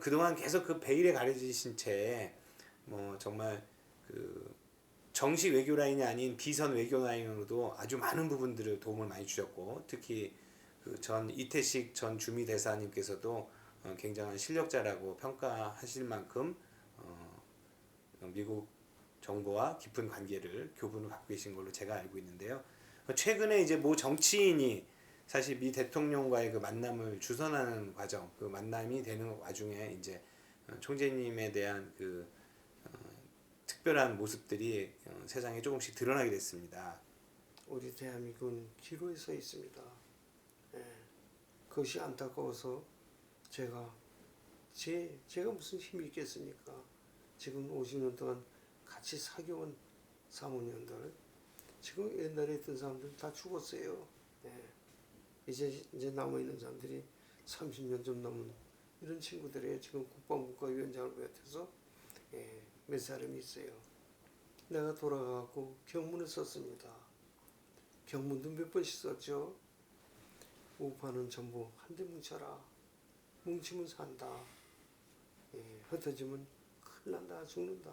그동안 계속 그 베일에 가려지신 채 뭐 정말 그 정식 외교 라인이 아닌 비선 외교 라인으로도 아주 많은 부분들을 도움을 많이 주셨고 특히 그 전 이태식 전 주미 대사님께서도 어, 굉장한 실력자라고 평가하실 만큼 어, 미국 정부와 깊은 관계를 교분을 갖고 계신 걸로 제가 알고 있는데요. 최근에 이제 모 정치인이 사실 미 대통령과의 그 만남을 주선하는 과정, 그 만남이 되는 와중에 이제 어, 총재님에 대한 그 어, 특별한 모습들이 어, 세상에 조금씩 드러나게 됐습니다. 우리 대한민국은 기로에 서 있습니다. 예. 그것이 안타까워서 제가 제 제가 무슨 힘이 있겠습니까? 지금 50년 동안 같이 사귀어온 사모님들 지금 옛날에 있던 사람들 다 죽었어요. 예. 이제 이제 남아 있는 사람들이 30년 좀 넘은 이런 친구들이 지금 국방국가위원장을 비롯해서 예, 몇 사람이 있어요. 내가 돌아가고 경문을 썼습니다. 경문도 몇 번씩 썼죠. 우파는 전부 한데 뭉쳐라. 뭉치면 산다. 예, 흩어지면 큰일 난다, 죽는다.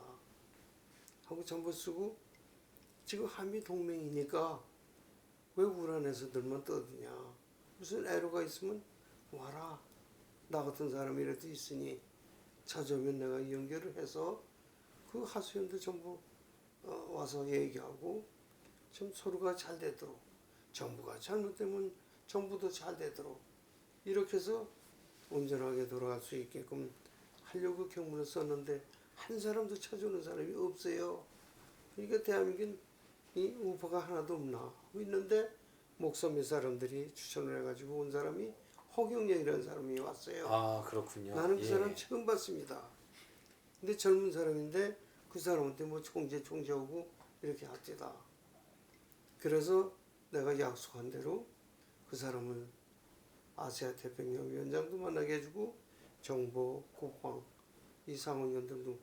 하고 전부 쓰고 지금 한미 동맹이니까 왜 우란에서 들만 떠드냐. 무슨 애로가 있으면 와라. 나 같은 사람이라도 있으니 찾아오면 내가 연결을 해서 그 하수연도 전부 어, 와서 얘기하고 좀 서로가 잘 되도록 정부가 잘못되면 정부도 잘 되도록 이렇게 해서 온전하게 돌아갈 수 있게끔 하려고 경문을 썼는데 한 사람도 찾아오는 사람이 없어요. 그러니까 대한민국은 이 우파가 하나도 없나 있는데 몇 사람들이 추천을 해가지고 온 사람이 허경영이라는 사람이 왔어요. 아 그렇군요. 나는 그 예. 사람 처음 봤습니다. 근데 젊은 사람인데 그 사람한테 뭐 총재 총재하고 이렇게 합디다. 그래서 내가 약속한 대로 그 사람을 아시아 태평양 위원장도 만나게 해주고 정보, 국방 이 상원위원들도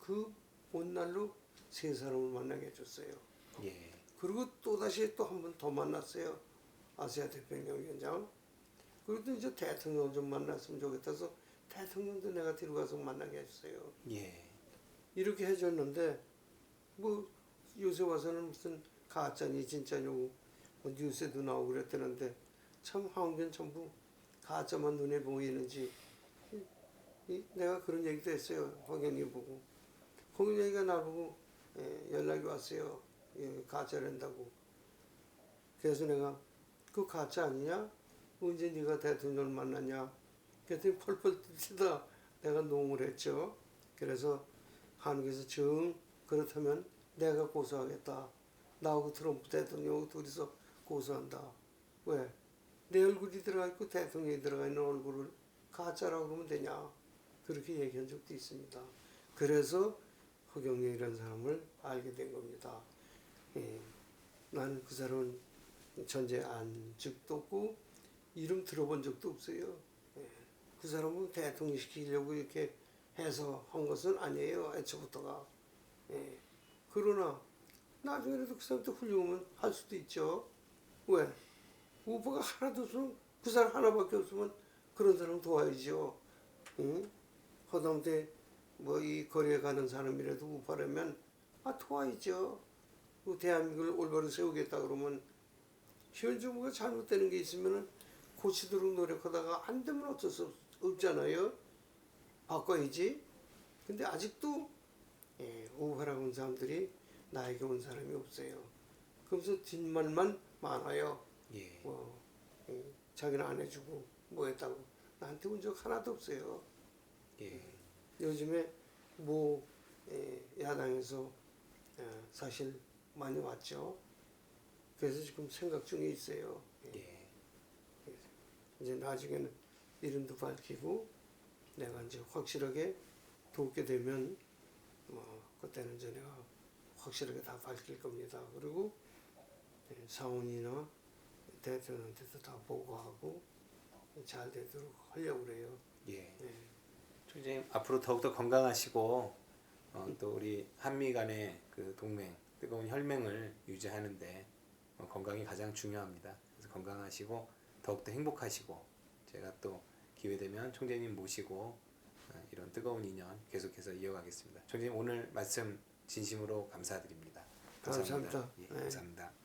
그 온 날로 세 사람을 만나게 해줬어요. 예. 그리고 또 다시 또 한 번 더 만났어요. 아시아 태평양 위원장. 그리고 또 이제 대통령 좀 만났으면 좋겠다서 대통령도 내가 데려가서 만나게 해줬어요. 예. 이렇게 해줬는데 뭐 요새 와서는 무슨 가짜니 진짜냐고 뭐 뉴스에도 나오고 그랬다는데 참 황변 전부 가짜만 눈에 보이는지 내가 그런 얘기도 했어요 황현이 보고 황현이가 나보고 예, 연락이 왔어요 예, 가짜란다고 그래서 내가 그 가짜 아니냐 언제 네가 대통령을 만났냐 그랬더니 펄펄 뛰다 내가 농을 했죠 그래서 한국에서 정 그렇다면 내가 고소하겠다. 나하고 트럼프 대통령하고 둘이서 고소한다. 왜? 내 얼굴이 들어가 있고 대통령이 들어가 있는 얼굴을 가짜라고 그러면 되냐? 그렇게 얘기한 적도 있습니다. 그래서 허경영이라는 사람을 알게 된 겁니다. 예. 나는 그 사람은 안 적도 없고 이름 들어본 적도 없어요. 예. 그 사람은 대통령 시키려고 이렇게 해서 한 것은 아니에요. 애초부터가. 예. 그러나 나중에라도 그 사람도 훌륭하면 할 수도 있죠. 왜? 우파가 하나도 없으면 그 사람 하나밖에 없으면 그런 사람 도와야죠. 응? 허담대 뭐이 거리에 가는 사람이라도 우파라면 아 도와야죠. 그 대한민국을 올바로 세우겠다 그러면 현 정부가 잘못되는 게 있으면은 고치도록 노력하다가 안 되면 어쩔 수 없, 없잖아요. 바꿔야지. 근데 아직도 예, 우파라고 온 사람들이 나에게 온 사람이 없어요. 그러면서 뒷말만 많아요. 예. 뭐 예, 자기는 안 해주고 뭐 했다고 나한테 온 적 하나도 없어요. 예. 요즘에 뭐 예, 야당에서 예, 사실 많이 왔죠. 그래서 지금 생각 중에 있어요. 예. 예. 이제 나중에는 이름도 밝히고 내가 이제 확실하게 돕게 되면 뭐 그때는 이제 내가 확실하게 다 밝힐 겁니다. 그리고 예, 상원이나 대통령한테도 다 보고하고 잘 되도록 하려고 그래요. 예. 예. 총재님 앞으로 더욱더 건강하시고 어, 또 우리 한미 간의 그 동맹 뜨거운 혈맹을 유지하는데 어, 건강이 가장 중요합니다. 그래서 건강하시고 더욱더 행복하시고 제가 또 기회 되면 총재님 모시고 어, 이런 뜨거운 인연 계속해서 이어가겠습니다. 총장님 오늘 말씀 진심으로 감사드립니다. 감사합니다. 예, 네. 감사합니다.